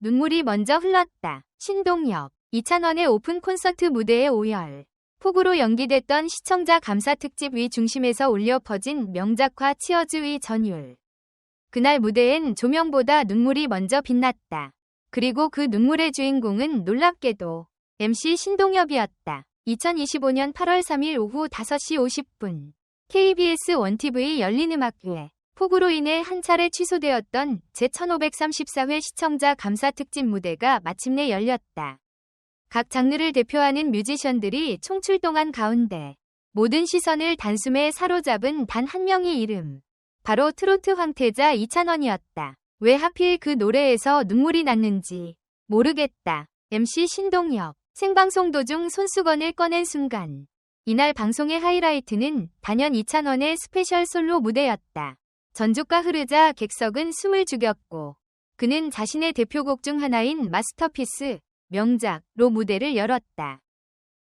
눈물이 먼저 흘렀다. 신동엽. 이찬원의 오픈 콘서트 무대에 오열. 폭우로 연기됐던 시청자 감사 특집 위 중심에서 울려 퍼진 명작화 치어즈 위 전율. 그날 무대엔 조명보다 눈물이 먼저 빛났다. 그리고 그 눈물의 주인공은 놀랍게도 MC 신동엽이었다. 2025년 8월 3일 오후 5시 50분 KBS 1TV 열린음악회 폭우로 인해 한 차례 취소되었던 제1534회 시청자 감사 특집 무대가 마침내 열렸다. 각 장르를 대표하는 뮤지션들이 총출동한 가운데 모든 시선을 단숨에 사로잡은 단 한 명의 이름. 바로 트로트 황태자 이찬원이었다. 왜 하필 그 노래에서 눈물이 났는지 모르겠다. MC 신동엽. 생방송 도중 손수건을 꺼낸 순간. 이날 방송의 하이라이트는 단연 이찬원의 스페셜 솔로 무대였다. 전주가 흐르자 객석은 숨을 죽였고 그는 자신의 대표곡 중 하나인 마스터피스 명작로 무대를 열었다.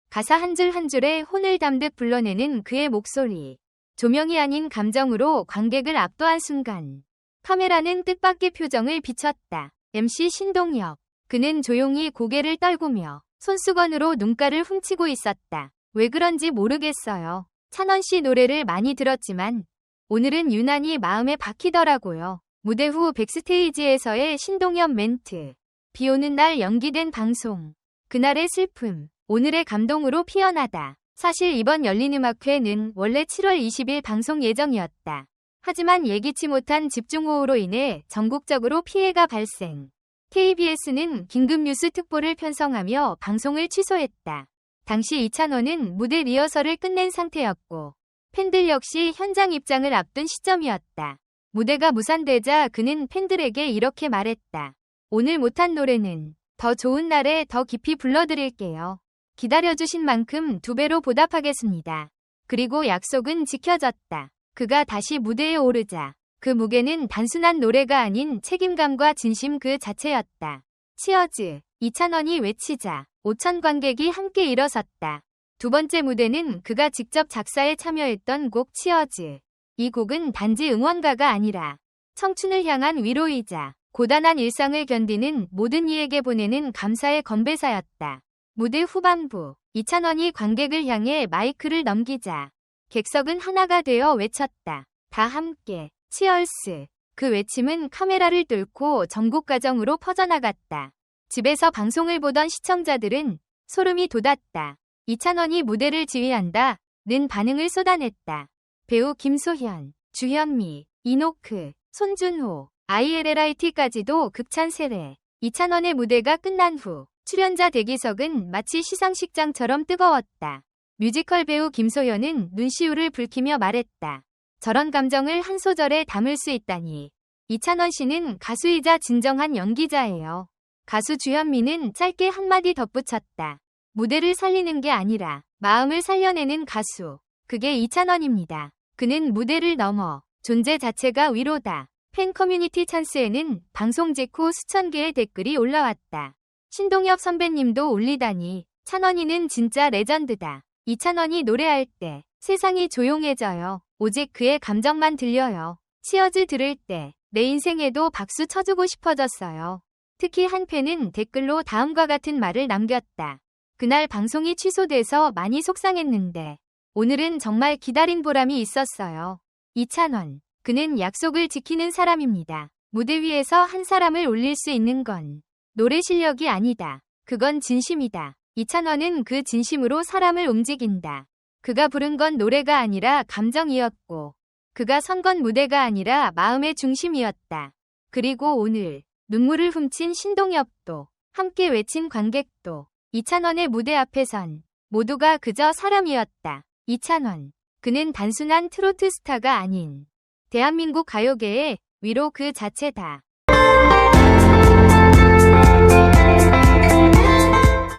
가사 한 줄 한 줄에 혼을 담듯 불러내는 그의 목소리. 조명이 아닌 감정으로 관객을 압도한 순간 카메라는 뜻밖의 표정을 비췄다. MC 신동엽. 그는 조용히 고개를 떨구며 손수건으로 눈가를 훔치고 있었다. 왜 그런지 모르겠어요. 찬원 씨 노래를 많이 들었지만 오늘은 유난히 마음에 박히더라고요. 무대 후 백스테이지에서의 신동엽 멘트. 비 오는 날 연기된 방송. 그날의 슬픔. 오늘의 감동으로 피어나다. 사실 이번 열린음악회는 원래 7월 20일 방송 예정이었다. 하지만 예기치 못한 집중호우로 인해 전국적으로 피해가 발생. KBS는 긴급뉴스 특보를 편성하며 방송을 취소했다. 당시 이찬원은 무대 리허설을 끝낸 상태였고 팬들 역시 현장 입장을 앞둔 시점이었다. 무대가 무산되자 그는 팬들에게 이렇게 말했다. 오늘 못한 노래는 더 좋은 날에 더 깊이 불러드릴게요. 기다려주신 만큼 두 배로 보답하겠습니다. 그리고 약속은 지켜졌다. 그가 다시 무대에 오르자 그 무게는 단순한 노래가 아닌 책임감과 진심 그 자체였다. 치어즈, 이찬원이 외치자 5천 관객이 함께 일어섰다. 두 번째 무대는 그가 직접 작사에 참여했던 곡 치어즈. 이 곡은 단지 응원가가 아니라 청춘을 향한 위로이자 고단한 일상을 견디는 모든 이에게 보내는 감사의 건배사였다. 무대 후반부 이찬원이 관객을 향해 마이크를 넘기자 객석은 하나가 되어 외쳤다. 다 함께 치얼스. 그 외침은 카메라를 뚫고 전국 가정으로 퍼져나갔다. 집에서 방송을 보던 시청자들은 소름이 돋았다. 이찬원이 무대를 지휘한다. 는 반응을 쏟아냈다. 배우 김소현, 주현미, 이노크, 손준호, ILLIT까지도 극찬 세례. 이찬원의 무대가 끝난 후 출연자 대기석은 마치 시상식장처럼 뜨거웠다. 뮤지컬 배우 김소현은 눈시울을 붉히며 말했다. 저런 감정을 한 소절에 담을 수 있다니. 이찬원 씨는 가수이자 진정한 연기자예요. 가수 주현미는 짧게 한마디 덧붙였다. 무대를 살리는 게 아니라 마음을 살려내는 가수. 그게 이찬원입니다. 그는 무대를 넘어 존재 자체가 위로다. 팬 커뮤니티 찬스에는 방송 직후 수천 개의 댓글이 올라왔다. 신동엽 선배님도 올리다니 찬원이는 진짜 레전드다. 이찬원이 노래할 때 세상이 조용해져요. 오직 그의 감정만 들려요. 치어즈 들을 때 내 인생에도 박수 쳐주고 싶어졌어요. 특히 한 팬은 댓글로 다음과 같은 말을 남겼다. 그날 방송이 취소돼서 많이 속상했는데 오늘은 정말 기다린 보람이 있었어요. 이찬원. 그는 약속을 지키는 사람입니다. 무대 위에서 한 사람을 올릴 수 있는 건 노래 실력이 아니다. 그건 진심이다. 이찬원은 그 진심으로 사람을 움직인다. 그가 부른 건 노래가 아니라 감정이었고, 그가 선 건 무대가 아니라 마음의 중심이었다. 그리고 오늘 눈물을 훔친 신동엽도 함께 외친 관객도 이찬원의 무대 앞에선 모두가 그저 사람이었다. 이찬원. 그는 단순한 트로트 스타가 아닌 대한민국 가요계의 위로 그 자체다.